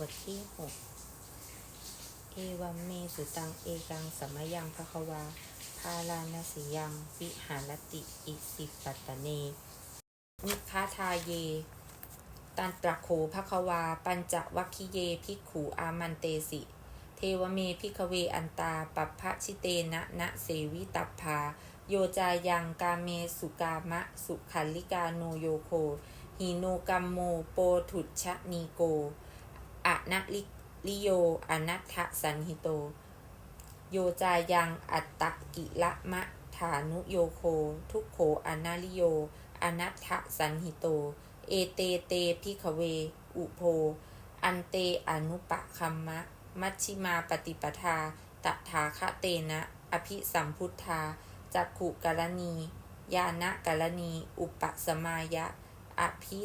บทที่หกเอวัมเมสุตังเอกังสมยังภควา พาลานาสิยังวิหารติอิสิปัตตเน นิคาทาเย ตันตระโขภควา ปัญจวัคคิเยภิกขูอามันเตสิ เทวเมพิกเวอันตาปัปพะชิเตนะนะเสวิตัพพา โยจายังกาเมสุกามะสุขันลิกาโนโยโคหิโนกัมโมโปถุชะนีโก อะนะลิลิโยอนัตถสันหิโต โยจายังอัตตะกิละมะฐานุโยโค ทุกโขอนาลิโยอนัตถสันหิโต เอเตเตพิขเว อุโพ อันเตอนุปะคัมมะ มัชชิมาปฏิปทาตถาคะเตนะ อภิสัมพุทธาจักขุกรณี ยานะกรณี อุปสมายะ อภิ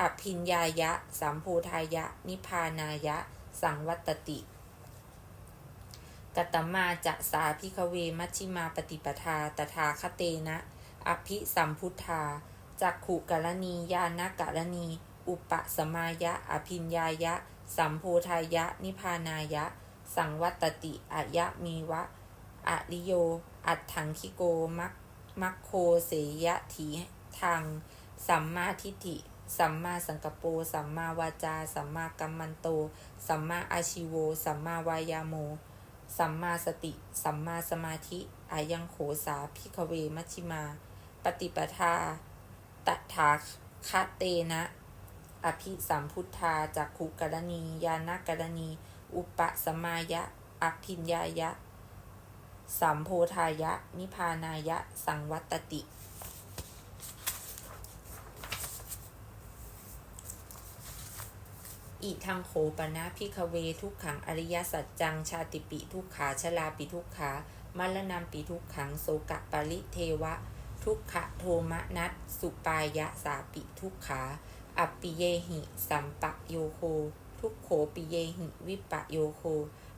อภิญญายะ สัมโพธายะ นิพานายะ สังวัตติกตมาจะสาพิคเวมัชชิมาปฏิปทาตถาคเตนะ อภิสัมพุทธาจักขุกรณียานกรณี อุปสมายะ อภิญญายะ สัมโพธายะ นิพานายะ สังวัตติอายะมีวะอริโย อัตถังคิโกมัคมัคโคเสยะถีทางสัมมาทิฏฐิ สัมมาสังกปโปสัมมาวาจา สัมมากัมมันโต สัมมาอาชิโว สัมมาวายาโม สัมมาสติ สัมมาสมาธิอายังโขสาพิคเวมัชิมา ปฏิปทาตถาคเตนะ อภิสัมพุทธาจากขุกรณี ยานกรณี อุปสมายะ อภิญญายะ สัมโพธายะ นิพานายะ สังวัตติ อิทังโขปนะพิคเวทุกขังอริยสัจจังชาติปิทุกขาชลาปิทุกขามรณะปิทุกขังโสกะปริเทวะ ทุกขะโทมนัสสุปายะสาปิทุกขาอัปปิเยหิสัมปะโยโค ทุกโขปิเยหิวิปะโยโค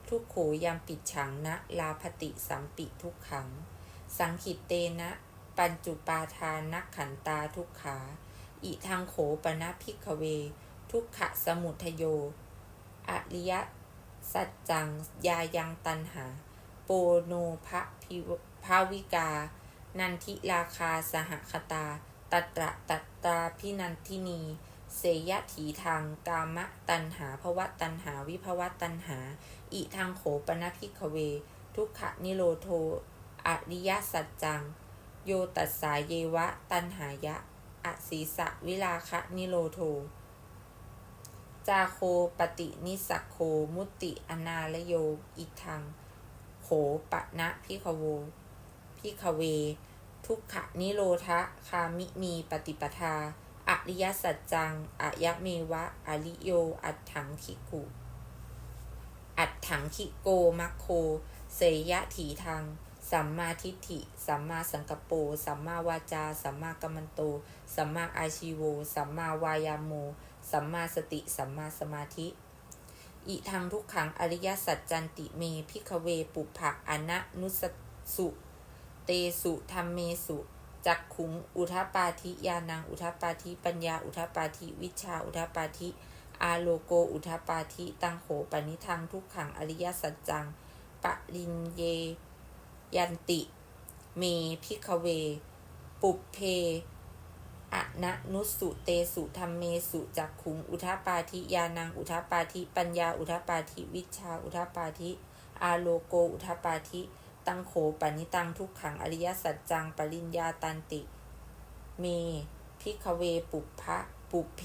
ทุกโขยัมปิดฉังนะลาภติสัมปิทุกขัง สังขิตเตนะ ปัญจุปาทานักขันตาทุกขา อิทังโขปนะพิกเว ทุกขะสมุทโย อริยสัจจัง ยายังตันหา โปโนภะพิภาวิกา นันทิราคาสหคตา ตตระตัตตาพินันทินี เสยถีทางกามะตันหาภวะตันหาวิภวะตันหา อิทางโขปนะพิกเว ทุกขะนิโรโท อริยสัจจัง โยตัสสาเยวะตันหายะอสีสะวิลาคะนิโรโท จาโคปฏินิสักโคมุติอนาลโยอิทังโขปะนะพิขโวพิขเว ทุกขะนิโรธะคามิมีปฏิปทาอริยสัจจังอายะเมวะอริโย อัตถังคิกุ อัตถังคิโกมัคโค เสยะถีทาง สัมมาทิฏฐิ สัมมาสังกปโปสัมมาวาจา สัมมากัมมันโต สัมมาอาชีโว สัมมาวายาโม สัมมาสติ สัมมาสมาธิ อิทังทุกขังอริยสัจจันติเมพิขเวปุภะอนะนุสสุเตสุธรรมเมสุจักขุง อุทปาธิยานัง อุทปาธิปัญญา อุทปาธิวิชา อุทปาธิอาโลโก อุทปาธิตังโหปนิทังทุกขังอริยสัจจังปรินเย ยันติ เมพิขเว ปุเพอะนะนุสุเตสุธรรมเมสุจักขุง อุทปาธิยานัง อุทปาธิ ปัญญา อุทปาธิ วิชา อุทปาธิ อาโลโก อุทปาธิ ตังโขปนิตัง ทุกขัง อริยสัจจัง ปริญญาตันติ เมพิขเว ปุพพะปุเพ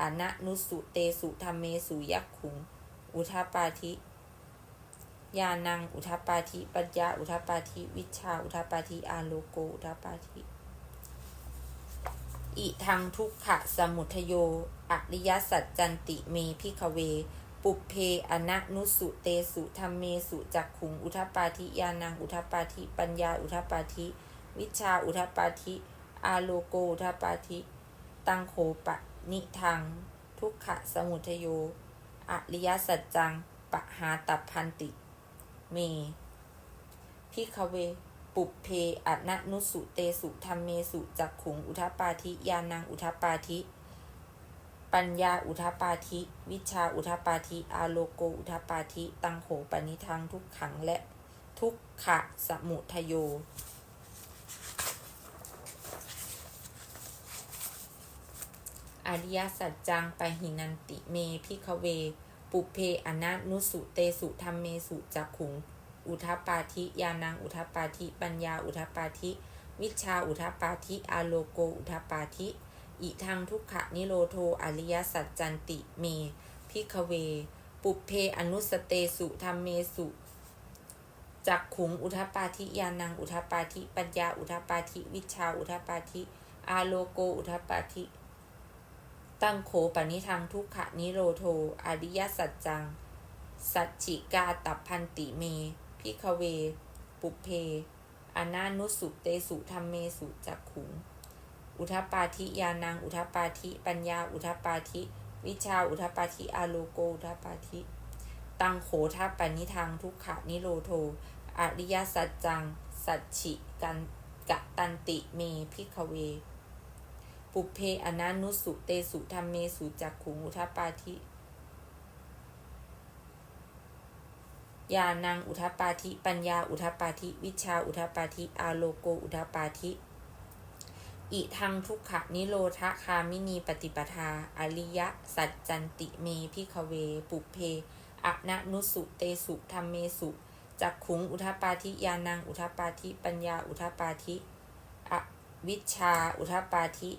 อะนะนุสุเตสุธรรมเมสุยักขุง อุทปาธิ ยานังอุทปาธิปัญญาอุทปาธิวิชาอุทปาธิอาโลโกอุทปาธิอิทังทุกขะสมุทโยอริยสัจจันติเมพิขเว ปุเพอนะนุสุเตสุธรรมเมสุจักขุงอุทปาธิยานังอุทปาธิปัญญาอุทปาธิวิชาอุทปาธิอาโลโกอุทปาธิตังโขปะนิทัง ทุกขะสมุทโยอริยสัจจังปะหาตัพพันติ เม พิขเว ปุเพอะนะนุสุเตสุธรรมเมสุจักขุงอุทปาธิ ยานังอุทปาธิ ปัญญาอุทปาธิ วิชาอุทปาธิ อาโลโกอุทปาธิ ตังโขปนิทังทุกขังและทุกขะสมุทโยอริยสัจจังปหินันติเมพิขเว ปุเพอนันุสุเตสุธรรมเมสุจักขุง อุทปปาธิยานังอุทปปาธิปัญญาอุทปปาธิ วิชาอุทปปาธิอาโลโกอุทปปาธิ อิทังทุกขะนิโรโทอริยสัจจันติเมพิขเว ปุเพอนุสเตสุธรรมเมสุจักขุงอุทปปาธิยานังอุทปปาธิปัญญาอุทปปาธิ วิชาอุทปปาธิอาโลโกอุทปปาธิ ตั้งโขปนิทังทุกขะนิโรโทอริยสัจจัง สัจฉิกาตับพันติเมพิขเว ปุเพ อนานุสุเตสุธรรมเมสุจักขุง อุทปาธิยานัง อุทปาธิ ปัญญา อุทปาธิ วิชา อุทปาธิอาโลโก อุทปาธิ ตังโขทัปปนิทังทุกขะนิโรโทอริยสัจจัง สัจฉิกันกะตันติเมพิขเว ปุเพอนานุสุเตสุธรรมเมสุจักขุงอุทปาธิยานังอุทปาธิ ปัญญาอุทปาธิ วิชาอุทปาธิ อาโลโกอุทปาธิ อิทังทุกขะนิโรธคามินีปฏิปทา อริยสัจจันติเมพิขเว ปุเพอะนะนุสุเตสุธรรมเมสุจักขุงอุทปาธิยานังอุทปาธิ ปัญญาอุทปาธิอวิชาอุทปาธิ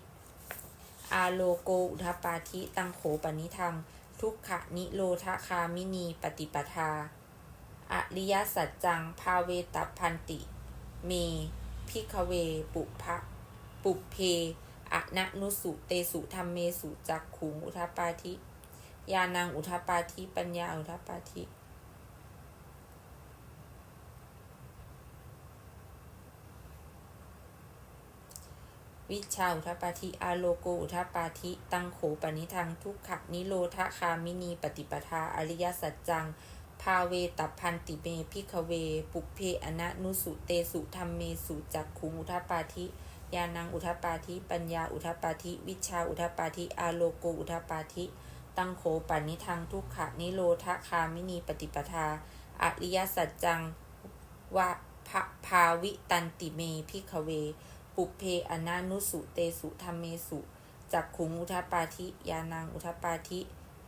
อาโลโกอุทปปาธิตังโขปนิทังทุกขะนิโรธคามินีปฏิปทา อริยสัจจัง ภาเวตพันติ เมพิขเว ปุพะปุเพอะนะนุสุเตสุธรรมเมสุจักขุงอุทปปาธิ ยานังอุทปปาธิ ปัญญาอุทปาธิ วิชาอุทปปาธิอาโลโกอุทปปาธิตังโขปนิทังทุกขะนิโรธคามินีปฏิปทาอริยสัจจังภาเวตัพันติเมพิขเว ปุเพอนะนุสุเตสุธรรมเมสุจักขุอุทปปาธิยานังอุทปปาธิปัญญาอุทปปาธิวิชาอุทปปาธิอาโลโกอุทปปาธิตังโขปนิทังทุกขะนิโรธคามินีปฏิปทาอริยสัจจังวะภะภาวิตันติเมพิขเว ปุเพอนานุสุเตสุธรรมเมสุจักขุงอุทปปาธิยานังอุทปปาธิ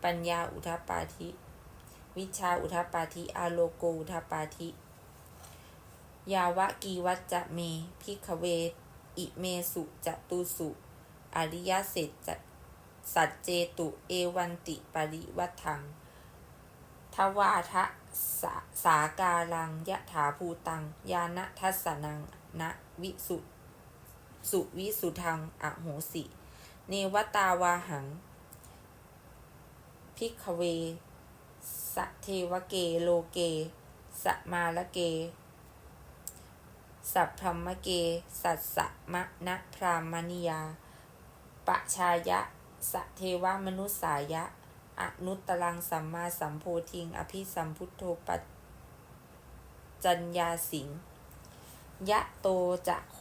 ปัญญาอุทปปาธิ วิชาอุทปปาธิอาโลโกอุทปปาธิ ยาวะกีวัจจะเมพิขเวอิเมสุจตุสุอริยเศษจสัจเจตุเอวันติปริวัฏถังทวาทะสาสาการังยะถาภูตัง ยานะทัสนังนะวิสุ สุวิสุทังอโหสิ เนวตาวาหัง พิกเวสเทวเกโลเก สมาละเก สัพพมเก สัสสะมะนะพรามณิยา ปะชายะ สเทวมนุสสายะ อนุตตรังสัมมาสัมโพธิง อภิสัมพุทโธปัจจัญญาสิงยะโตจะโข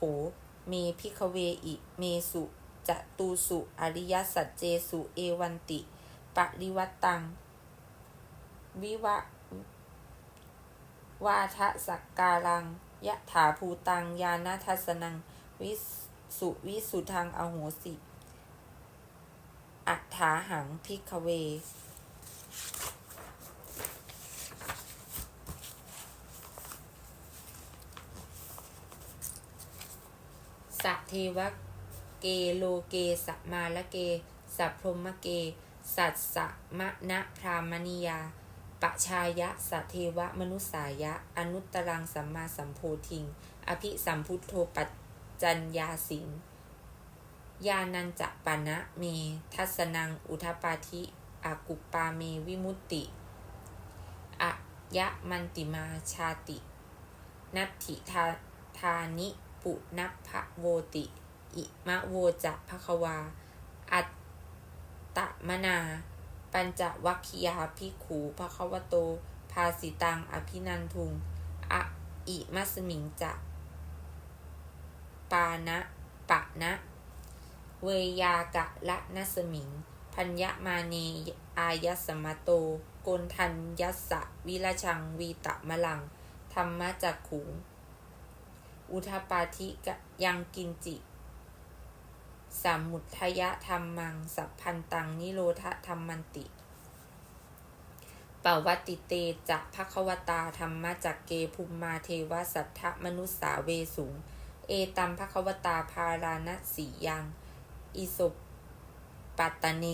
เมพิขเวอิเมสุจะตูสุอริยสัจเจสุเอวันติปริวัตตัง วิวะวาทะสักการังยะถาภูตัง ยานาทัสนัง วิสุวิสุทังอโหสิอัฏฐาหังพิกเว สะเทวะเกโลเกสมาละเกสัพพรหมเก สัตสมะนะพรามณียาปะชายะสะเทวะมนุสายะ อนุตตรังสัมมาสัมโพธิง อภิสัมพุทโธปัจจัญญาสิงยานันจะปะนะเม ทัสนังอุทปาธิอากุปปาเมวิมุตติอะยะมันติมาชาติ นัตถิทาทานิ ปุนัพะโวติ อิมะโวจะภควา อัตตะมนา ปัญจวัคคียาภิกขูภควโต ภาสิตัง อภินันทุง อะอิมัสมิงจะปานะปะนะ เวยากะละนัสมิง พัญญมาเนอายสมโตโกนทัญยัสสะวิรชังวีตะมะลัง ธรรมจักขุง อุทปาธิกยังกินจิสามมุทยะธรรมัง สัพพันตัง นิโรธธรรมันติปวัติเตจะภควตาธรรมจักเกภุมมาเทวสัทธมนุสสาเวสุง เอตัมภควตาภาราณสียัง อิสุปปัตเน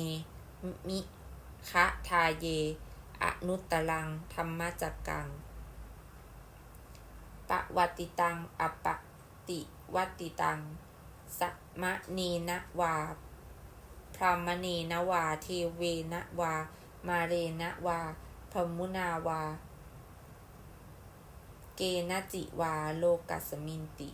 มิคะทาเย อนุตตรัง ธรรมจักกัง ปวัติตังอปปติวัติตังสัมมะเนนวาพรามเนนวาเทเวนวา มาเรนวาพมุนาวา เกนจิวา โลกัสมินติ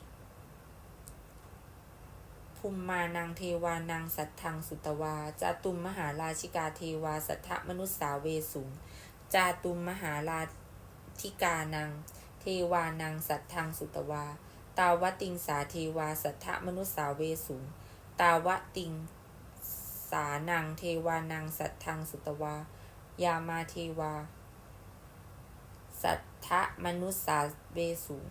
ภูมิมานังเทวานังสัทธังสุตวา จาตุมมหาราชิกาเทวา สัทธมนุสสาเวสุง จาตุมมหาราธิกานัง ทวานังสัทธังสุตวา ตาวติงสาเทวาสัทธมนุสสาเวสุงตาวติงสานังเทวานังสัทธังสุตวา ยามาเทวา สัทธมนุสสาเวสุง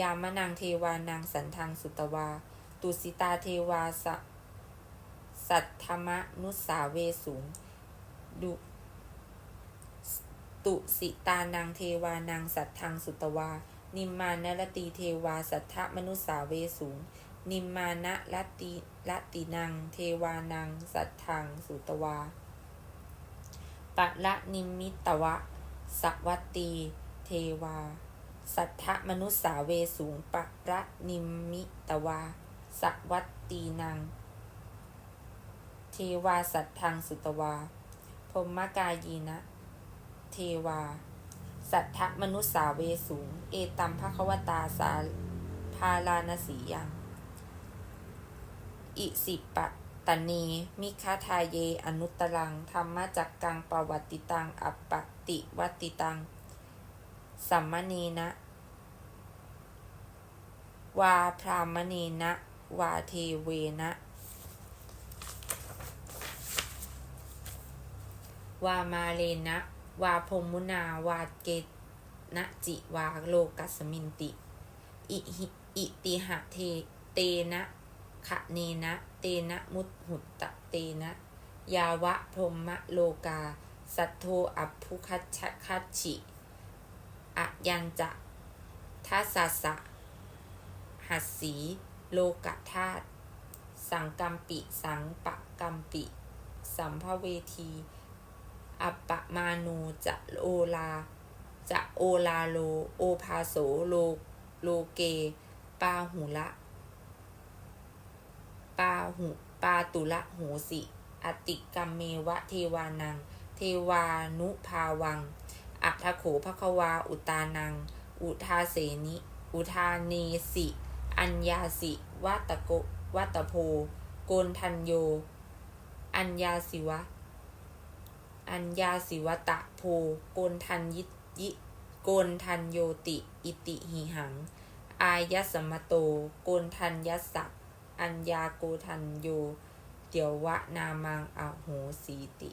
ยามนังเทวานังสันทังสุตวา ตุสิตาเทวาสสัทธมนุสสาเวสุงดุ ตุสิตานังเทวานังสัทธังสุตวา นิมมานรตีเทวาสัทธมนุสาเวสุงนิมมานะลติลตินัง เทวานัง สัทธังสุตวาปะละนิมิตวะสักวัตตี เทวา สัทธมนุสาเวสูงปะระนิมิตวาสักวัตตีนัง เทวาสัทธังสุตวาพรมกายีนะ เทวา สัทธมนุสสาเวสูง เอตัมภควตาสาพาลานสียังอิสิปะตะเนมิคาทาเย อนุตตรัง ธรรมจักกังปวัตติตัง อัปปติวัตติตัง สัมมเนนะ วาพรามเนนะ วาเทเวนะ วามาเลนะ วาพรมุนาวาเกนะจิวาโลกัสมินติ อิหิอิติหะเทเตนะขะเนนะ เตนะมุตหุตตะเตนะ ยาวะพรหมโลกา สัทโทอัพพุคัชชะคัชชิอะยัญจะทัสสะสะหัสสี โลกธาตุสังกัมปิ สังปะกัมปิ สัมภเวที อัปปะมาโนจะโอลา จะโอลาโล โอภาโสโลโลเก ปาหุละปาหุปาตุละโหสิ อติกัมเมวะเทวานัง เทวานุภาวัง อัทโขภควาอุตานัง อุทาเสนิ อุทาเนสิ อัญญาสิวัตโกวัตโพโกนทันโย อัญญาสิวะ อัญญาสิวตะโพโกนทันยิยิโกนทันโยติ อิติหิหัง อายสมโต โกนทันยัสสะอัญญาโกทันโย เดี๋ยววะนามังอโหสีติ